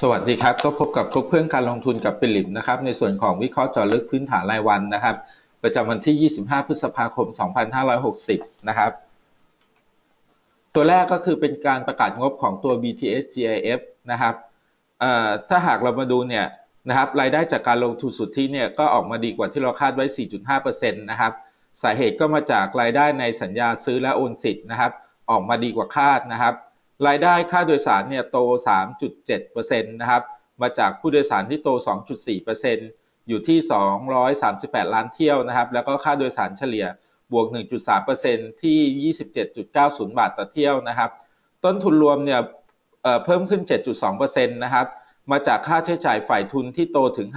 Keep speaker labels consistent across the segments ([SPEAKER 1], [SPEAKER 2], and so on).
[SPEAKER 1] สวัสดีครับก็พบกับทุกเพื่อนการลงทุนกับปิลิปนะครับในส่วนของวิเคราะห์เจาะลึกพื้นฐานรายวันนะครับ ประจำวันที่ 25 พฤษภาคม 2560 นะครับ ตัวแรกก็คือเป็นการประกาศงบของตัว BTS GIF นะครับถ้าหากเรามาดูเนี่ยนะครับรายได้จากการลงทุนสุทธิเนี่ยก็ออกมาดีกว่าที่เราคาดไว้ 4.5%นะครับสาเหตุก็มาจากรายได้ในสัญญาซื้อและโอนสิทธิ์นะครับ ออกมาดีกว่าคาดนะครับ รายได้ค่าโดยสารเนี่ยโต 3.7%นะครับมาจากผู้โดยสารที่โต 2.4%อยู่ที่ 238 ล้านเที่ยวนะครับ แล้วก็ค่าโดยสารเฉลี่ยบวก 1.3%ที่ 27.90 บาทต่อเที่ยวนะครับ ต้นทุนรวมเนี่ยเพิ่มขึ้น 7.2%นะครับ มาจากค่าใช้จ่ายฝ่ายทุนที่โตถึง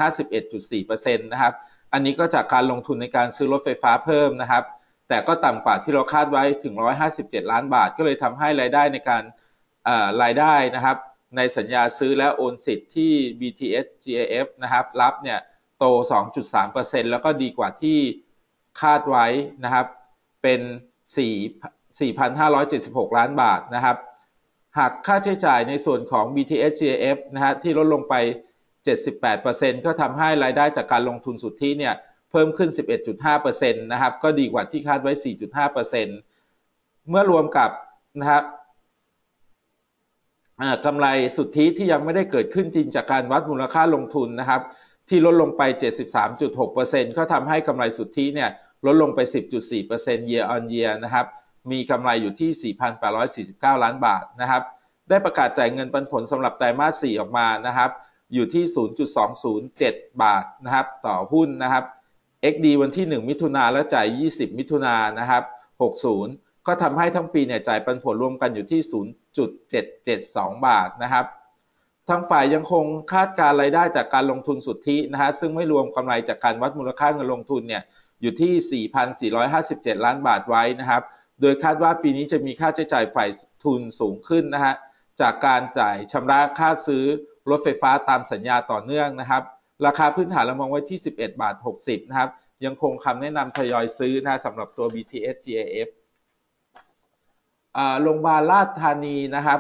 [SPEAKER 1] 51.4%นะครับ อันนี้ก็จากการลงทุนในการซื้อรถไฟฟ้าเพิ่มนะครับ แต่ก็ต่ำกว่าที่เราคาดไว้ถึง 157 ล้านบาท ก็เลยทำให้รายได้ในการ รายได้นะครับในสัญญาซื้อและโอนสิทธิ์ที่ BTS GAF นะครับรับเนี่ยโต 2.3%แล้วก็ดีกว่าที่คาดไว้นะครับเป็น4,576 ล้านบาทนะครับหากค่าใช้จ่ายในส่วนของ BTS GAF นะฮะที่ลดลงไป 78%ก็ทำให้รายได้จากการลงทุนสุทธิเนี่ยเพิ่มขึ้น 11.5%นะครับก็ดีกว่าที่คาดไว้ 4.5%เมื่อรวมกับนะครับ กำไรสุทธิที่ยังไม่ได้เกิดขึ้นจริงจากการวัดมูลค่าลงทุนนะครับ ที่ลดลงไป 73.6%ก็ทำให้กำไรสุทธิเนี่ยลดลงไป 10.4% year on year นะครับ มีกำไรอยู่ที่ 4,849 ล้านบาทนะครับ ได้ประกาศจ่ายเงินปันผลสำหรับไตรมาส 4 ออกมานะครับ อยู่ที่ 0.207 บาทนะครับ ต่อหุ้นนะครับ XD วันที่ 1 มิถุนาและจ่าย 20 มิถุนานะครับ 60 ก็ทำให้ทั้งปีเนี่ยจ่ายปันผลรวมกันอยู่ที่ 0 0.772 บาทนะครับทางฝ่ายยังคงคาดการรายได้จากการลงทุนสุทธินะฮะซึ่งไม่รวมกำไรจากการวัดมูลค่าเงินลงทุนเนี่ยอยู่ที่ 4,457 ล้านบาทไว้นะครับ โดยคาดว่าปีนี้จะมีค่าใช้จ่ายฝ่ายทุนสูงขึ้นนะฮะจากการจ่ายชำระค่าซื้อรถไฟฟ้าตามสัญญาต่อเนื่องนะครับ ราคาพื้นฐานเรามองไว้ที่ 11 บาท 60 นะครับ ยังคงคำแนะนำทยอยซื้อนะสำหรับตัว BTS GAF โรงพยาบาลราชธานีนะครับ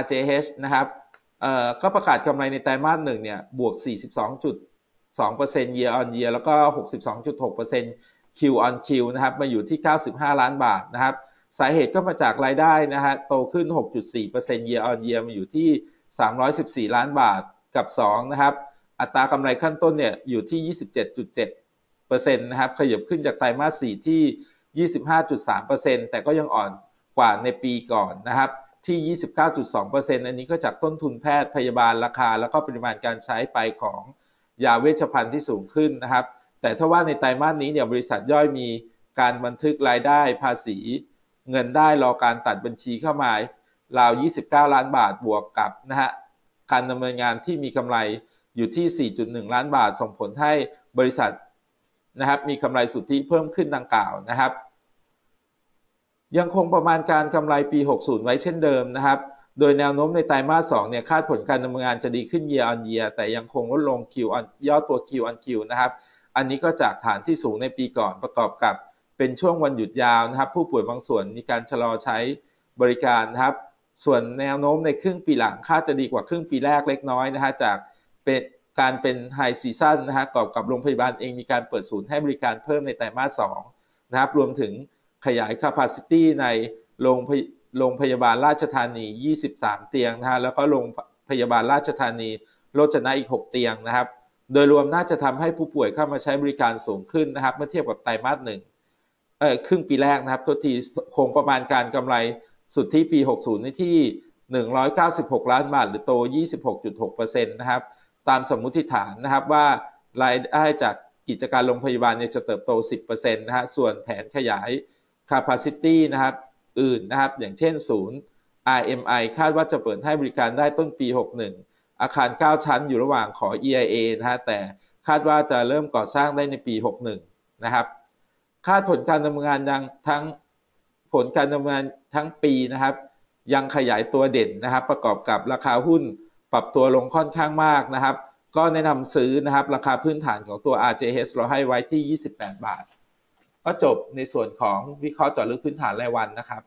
[SPEAKER 1] RJH นะครับก็ประกาศกำไรในไตรมาสหนึ่งเนี่ยบวก 42.2% year on year แล้วก็ 62.6% Q on Q นะครับมาอยู่ที่ 95 ล้านบาทนะครับสาเหตุก็มาจากรายได้นะฮะโตขึ้น 6.4% year on year มาอยู่ที่ 314 ล้านบาทกับ 2 นะครับ อัตรากำไรขั้นต้นเนี่ยอยู่ที่ 27.7%นะครับขยับขึ้นจากไตรมาส 4 ที่ 25.3%แต่ก็ยังอ่อน กว่าในปีก่อนนะครับ ที่ 29.2%อันนี้ก็จากต้นทุนแพทย์พยาบาลราคา แล้วก็ปริมาณการใช้ไปของยาเวชภัณฑ์ที่สูงขึ้นนะครับ แต่ถ้าว่าในไตรมาสนี้เนี่ยบริษัทย่อยมีการบันทึกรายได้ภาษี เงินได้รอการตัดบัญชีเข้ามาราว 29 ล้านบาทบวกกับนะฮะการดำเนินงานที่มีกำไรอยู่ที่ 4.1 ล้านบาท ส่งผลให้บริษัทนะครับมีกำไรสุทธิเพิ่มขึ้นดังกล่าวนะครับ ยังคงประมาณการกำไรปี 60 ไว้เช่นเดิมนะครับ โดยแนวโน้มในไตรมาส 2 เนี่ย คาดผลการดำเนินงานจะดีขึ้น year on year แต่ยังคงลดลง Q on ยอดตัว Q on Q นะครับ อันนี้ก็จากฐานที่สูงในปีก่อนประกอบกับเป็นช่วงวันหยุดยาวนะครับ ผู้ป่วยบางส่วนมีการชะลอใช้บริการนะครับ ส่วนแนวโน้มในครึ่งปีหลังคาดจะดีกว่าครึ่งปีแรกเล็กน้อยนะฮะจากเป็นการเป็นไฮซีซั่นนะฮะประกอบกับโรงพยาบาลเองมีการเปิดศูนย์ให้บริการเพิ่มในไตรมาส 2 นะครับ รวมถึง ขยาย capacity ในโรงโรงพยาบาลราชธานี 23 เตียงนะฮะแล้วก็โรงพยาบาลราชธานีโรจนะอีก 6 เตียงนะครับ โดยรวมน่าจะทำให้ผู้ป่วยเข้ามาใช้บริการสูงขึ้นนะครับ เมื่อเทียบกับไตรมาสหนึ่งเอ่อครึ่งปีแรกนะครับทุกทีคงประมาณการกำไรสุดที่ปี 60ในที่ 196 ล้านบาท หรือโต 26.6%นะครับ ตามสมมุติฐานนะครับว่ารายได้จากกิจการโรงพยาบาลเนี่ยจะเติบโต 10%นะฮะส่วนแผนขยาย capacity นะครับ อื่นนะครับ อย่างเช่นศูนย์ RMI คาดว่าจะเปิดให้บริการได้ต้นปี 61 อาคาร 9 ชั้นอยู่ระหว่างขอ EIA นะฮะแต่คาดว่าจะเริ่มก่อสร้างได้ในปี 61 นะครับ คาดผลการดำเนินงานยังทั้งผลการดำเนินงานทั้งปีนะครับ ยังขยายตัวเด่นนะครับ ประกอบกับราคาหุ้นปรับตัวลงค่อนข้างมากนะครับ ก็แนะนำซื้อนะครับ ราคาพื้นฐานของตัว RJH เราให้ไว้ที่ 28 บาท ก็จบในส่วนของวิเคราะห์เจาะลึกพื้นฐานรายวันนะครับ